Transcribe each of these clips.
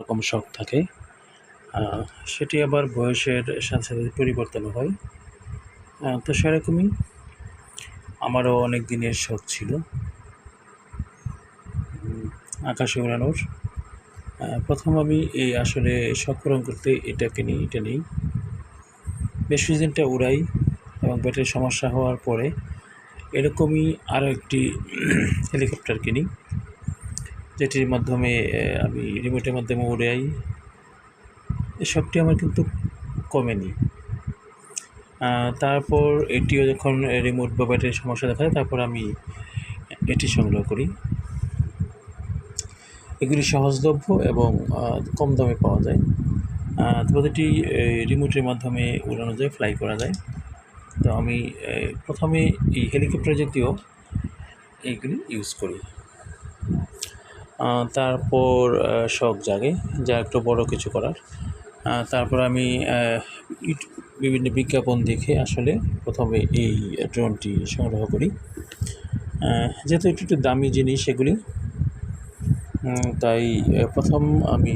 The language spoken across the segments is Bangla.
রকম শখ থাকে। সেটি আবার বয়সের সাথে সাথে পরিবর্তন হয়। তো সেরকমই আমারও অনেক দিনের শখ ছিল। আকাশে উড়ানোর প্রথম আমি এই আসলে শখ পূরণ করতে এটা কিনি এটা নেই। বেশ কিছুদিনটা উড়াই এবং ব্যাটারির সমস্যা হওয়ার পরে এরকমই আরও একটি হেলিকপ্টার কিনি যেটির মাধ্যমে আমি রিমোটের মাধ্যমে উড়াই শখটি আমার কিন্তু কমেনি। তারপর এটিও যখন রিমোট বা ব্যাটারির সমস্যা দেখা তারপর আমি এটি সংগ্রহ করি। এগুলি সহজলভ্য এবং কম দামে পাওয়া যায়। প্রতিটি রিমোটের মাধ্যমে উড়ানো যায় ফ্লাই করা যায়। তো আমি প্রথমে এই হেলিকপ্টার জাতীয় এইগুলি ইউজ করি। তারপর শখ জাগে, যা একটু বড় কিছু করার। তারপর আমি বিভিন্ন বিজ্ঞাপন দেখে আসলে প্রথমে এই ড্রোনটি সংগ্রহ করি। যেহেতু একটু একটু দামি জিনিস এগুলি তাই প্রথম আমি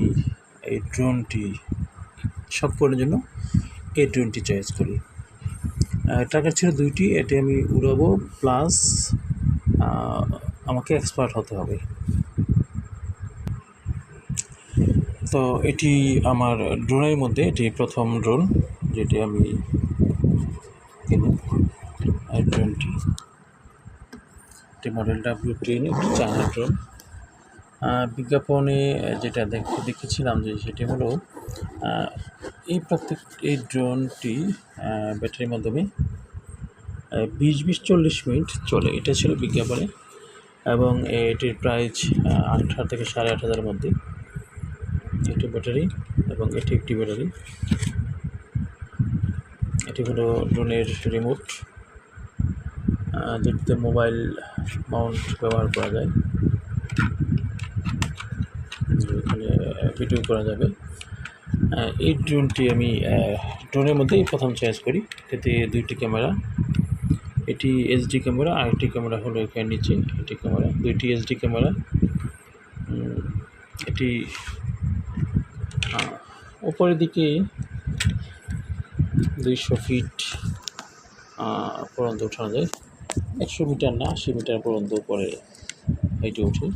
এই ড্রোনটি শখ পূরণের জন্য এই ড্রোনটি চয়েস করি। টার্গেট ছিল দুইটি, এটি আমি উড়াবো প্লাস আমাকে এক্সপার্ট হতে হবে। তো এটি আমার ড্রোনের মধ্যে, এটি প্রথম ড্রোন যেটি আমি কিনি। এই ড্রোনটি, এটি মডেল ডাব্লিউ টেন একটি চায়না ড্রোন। বিজ্ঞাপনে যেটা দেখ, দেখেছিলাম যে সেটি হলো এই প্রত্যেক, এই ড্রোনটি ব্যাটারির মাধ্যমে বিশ বিশ, চল্লিশ মিনিট চলে। এটা ছিল বিজ্ঞাপনে। এবং এটির প্রাইস আট হাজার থেকে সাড়ে আট হাজারের মধ্যে। এটি ব্যাটারি এবং এটি একটি ব্যাটারি। এটি হলো ড্রোনের রিমোট। যেটিতে মোবাইল মাউন্ট ব্যবহার করা যায়। এখানে ভিডিও করা যাবে। এই ড্রোনটি আমি ড্রোনের মধ্যেই প্রথম চয়েস করি। এতে দুইটি ক্যামেরা, এটি এইচডি ক্যামেরা আর একটি ক্যামেরা হলো এখানে নিচে, এটি ক্যামেরা, দুইটি এইচডি ক্যামেরা। এটি উপরের দিকে দুইশো ফিট পর্যন্ত ওঠানো যায় একশো মিটার না, আশি মিটার পর্যন্ত উপরে হেঁটে উঠে।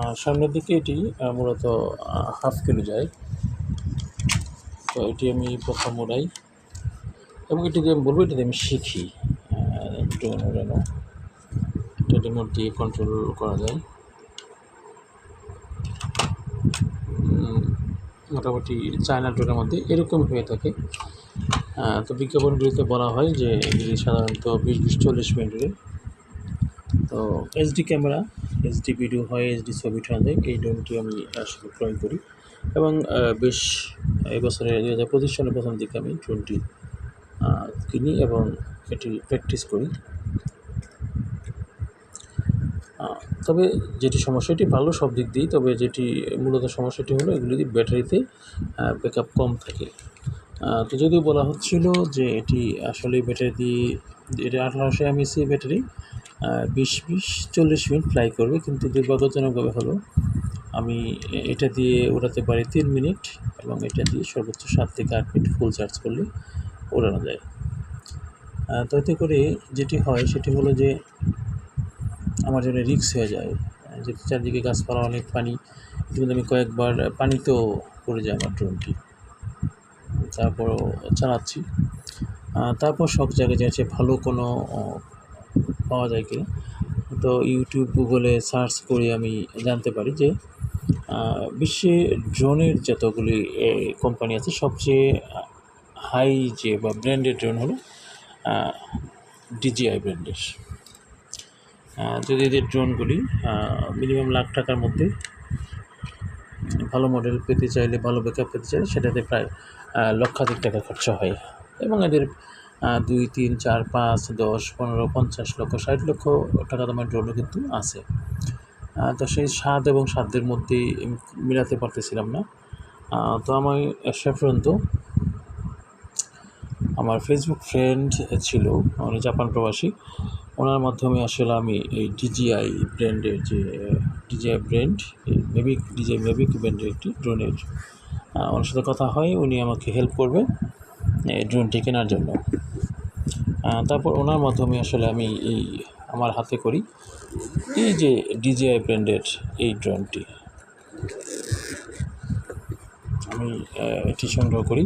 আর সামনের দিকে এটি মূলত হাফ কিলো যায়। তো এটি আমি প্রথম উড়াই এবং এটি দিয়ে আমি বলব এটি দিয়ে আমি শিখি ড্রোন রিমোট দিয়ে কন্ট্রোল করা যায়। মোটামুটি চায়না ড্রোনের মধ্যে এরকম হয়ে থাকে। তো বিজ্ঞাপনগুলিতে বলা হয় যে, এগুলি সাধারণত বিশ বিশ চল্লিশ মিনিটের তো এইচডি ক্যামেরা এইচডি ভিডিও হয় এইচডি ছবি ওঠানো এই ড্রোনটি আমি আসলে ক্রয় করি। এবং বেশ এবছরে দু হাজার পঁচিশ সালের প্রথম দিকে আমি ড্রোনটি কিনি এবং এটি প্র্যাকটিস করি। তবে যেটি সমস্যা, এটি ভালো সব দিক দিয়েই, তবে যেটি মূলত সমস্যাটি হলো এগুলি ব্যাটারিতে ব্যাকআপ কম থাকে। তো যদিও বলা হচ্ছিল যে এটি আসলে ব্যাটারি দিয়ে, এটা আঠারোশো এমএসি ব্যাটারি বিশ বিশ চল্লিশ মিনিট ফ্লাই করবে, কিন্তু দুর্ভাগ্যজনকভাবে হলো, আমি এটা দিয়ে ওড়াতে পারি তিন মিনিট এবং এটা দিয়ে সর্বোচ্চ সাত থেকে আট মিনিট ফুল চার্জ করলে ওড়ানো যায়। তো এতে করে যেটি হয়, সেটি হলো যে আমার জন্য রিক্স হয়ে যায়। যেহেতু চারদিকে গাছপালা, অনেক পানি। ইতিমধ্যে আমি কয়েকবার পানিতেও পড়ে যায় আমার ড্রোনটি। তারপরও চালাচ্ছি। তারপর সব জায়গায় যাচ্ছে ভালো কোনো পাওয়া যায় কি তো ইউটিউব গুগলে সার্চ করে আমি জানতে পারি যে বিশ্বে ড্রোনের যতগুলি কোম্পানি আছে, সবচেয়ে হাই যে বা ব্র্যান্ডেড ড্রোন হলো ডিজিআই ব্র্যান্ডের যদি এদের ড্রোনগুলি মিনিমাম লাখ টাকার মধ্যে ভালো মডেল পেতে চাইলে, ভালো ব্যাকআপ পেতে চাইলে সেটাতে প্রায় লক্ষাধিক টাকা খরচা হয়। এবং এদের দুই, তিন, চার, পাঁচ, দশ, পনেরো, পঞ্চাশ লক্ষ, ষাট লক্ষ টাকা দামের ড্রোনও কিন্তু আছে। তো সেই স্বাদ এবং সাধ্যের মধ্যেই আমি মিলাতে পারতেছিলাম না। তো আমি শেষ পর্যন্ত আমার ফেসবুক ফ্রেন্ড ছিল, উনি জাপান প্রবাসী। ওনার মাধ্যমে আসলে আমি এই ডিজিআই ব্র্যান্ডের যে DJI brand Mavic DJI Mavic ব্র্যান্ডের একটি ড্রোনের ওনার সাথে কথা হয়, উনি আমাকে হেল্প করবে এই ড্রোনটি কেনার জন্য। তারপর ওনার মাধ্যমে আসলে আমি এই আমার হাতে করি এই যে ডিজিআই ব্র্যান্ডের এই ড্রোনটি আমি এটি সংগ্রহ করি।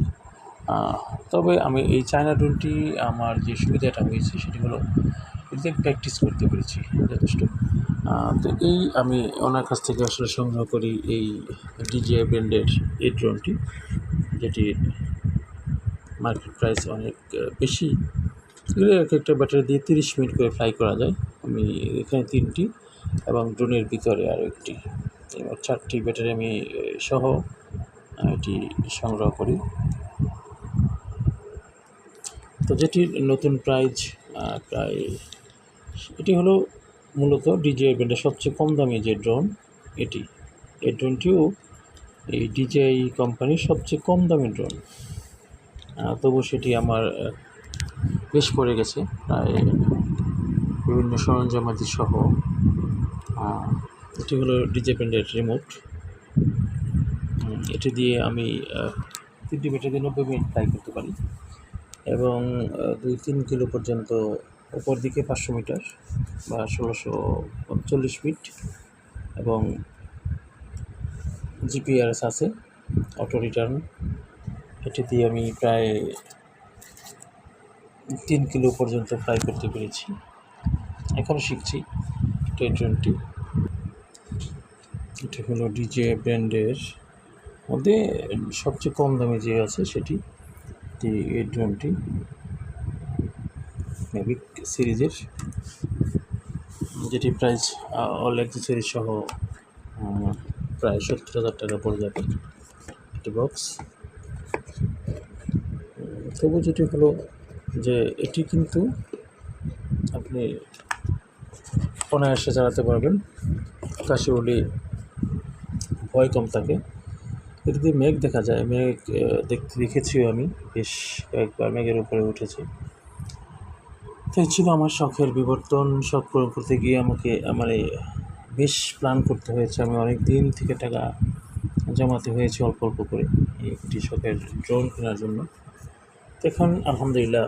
তবে আমি এই চায়না ড্রোনটি আমার যে সুবিধাটা হয়েছে সেটি হলো এটিতে প্র্যাকটিস করতে পেরেছি, যথেষ্ট। তো এই আমি ওনার কাছ থেকে আসলে সংগ্রহ করি এই ডিজিআই ব্র্যান্ডের এই ড্রোনটি যেটি মার্কেট প্রাইস অনেক বেশি। এগুলো এক একটা ব্যাটারি দিয়ে তিরিশ মিনিট করে ফ্লাই করা যায়। আমি এখানে তিনটি এবং ড্রোনের ভিতরে আরও একটি। এবার চারটি ব্যাটারি আমি সহ এটি সংগ্রহ করি। তো যেটির নতুন প্রাইজ প্রায় এটি হলো মূলত ডিজিআই ব্র্যান্ডের সবচেয়ে কম দামি যে ড্রোন এটি। এই ড্রোনটিও এই ডিজিআই কোম্পানির সবচেয়ে কম দামি ড্রোন তবু সেটি আমার বেশ পড়ে গেছে। প্রায় বিভিন্ন সরঞ্জামাদি সহ এটি হলো ডিজে ব্র্যান্ডের রিমোট এটি দিয়ে আমি তিনটি ব্যাটারি দিয়ে নব্বই মিনিট ফ্লাই করতে পারি। এবং দুই তিন কিলো পর্যন্ত উপর দিকে পাঁচশো মিটার বা ষোলোশো পঞ্চল্লিশ ফিট এবং জিপিআরএস আছে, অটো রিটার্ন। এটি দিয়ে আমি প্রায় তিন কিলো পর্যন্ত ফ্লাই করতে পেরেছি। এখনও শিখছি এই ড্রোনটি এটি হলো ডিজে ব্র্যান্ডের মধ্যে সবচেয়ে কম দামে যে আছে সেটি, এটি এই ড্রোনটি। মেভিক সিরিজের যেটি প্রাইস অল অ্যাক্সেসরি সহ প্রায় সত্তর হাজার টাকা পড়ে যাবে একটি বক্স তবু যেটি হলো যে, এটি কিন্তু আপনি অনায়াসে চালাতে পারবেন। আকাশে ভয় কম থাকে। এটিতে মেঘ দেখা যায়। মেঘ দেখতে দেখেছিও আমি। বেশ কয়েকবার মেঘের উপরে উঠেছি। তো এই ছিল আমার শখের বিবর্তন। শখ পূরণ করতে গিয়ে আমাকে, আমার এই বেশ প্ল্যান করতে হয়েছে। আমি অনেক দিন থেকে টাকা জমাতে হয়েছে অল্প অল্প করে একটি শখের ড্রোন কেনার জন্য। এখন আলহামদুলিল্লাহ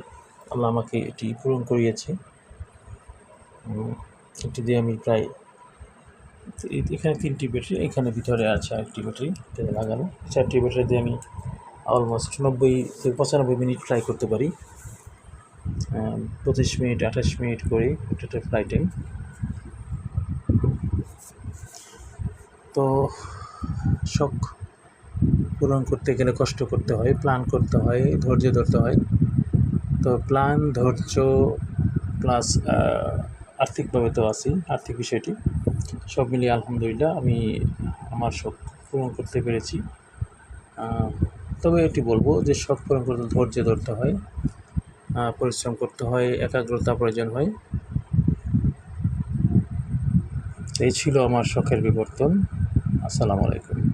আল্লাহ আমাকে এটি পূরণ করিয়েছে। এটি দিয়ে আমি প্রায় এখানে তিনটি ব্যাটারি, এখানে ভিতরে আছে আরেকটি ব্যাটারি লাগানো। চারটি ব্যাটারি দিয়ে আমি অলমোস্ট নব্বই থেকে পঁচানব্বই মিনিট ফ্লাই করতে পারি। পঁচিশ মিনিট, আঠাশ মিনিট করে এটা ফ্লাই টাইম তো শখ পূরণ করতে গেলে কষ্ট করতে হয় প্ল্যান করতে হয়, ধৈর্য ধরতে হয়। তো প্ল্যান ধৈর্য প্লাস আর্থিকভাবে তো আছি, আর্থিক বিষয়টি। সব মিলিয়ে আলহামদুলিল্লাহ আমি আমার শখ পূরণ করতে পেরেছি। তবে এটি বলব যে শখ পূরণ করতে ধৈর্য ধরতে হয়। পরিশ্রম করতে হয় একাগ্রতা প্রয়োজন হয়। এই ছিল আমার শখের বিবর্তন। আসসালামু আলাইকুম।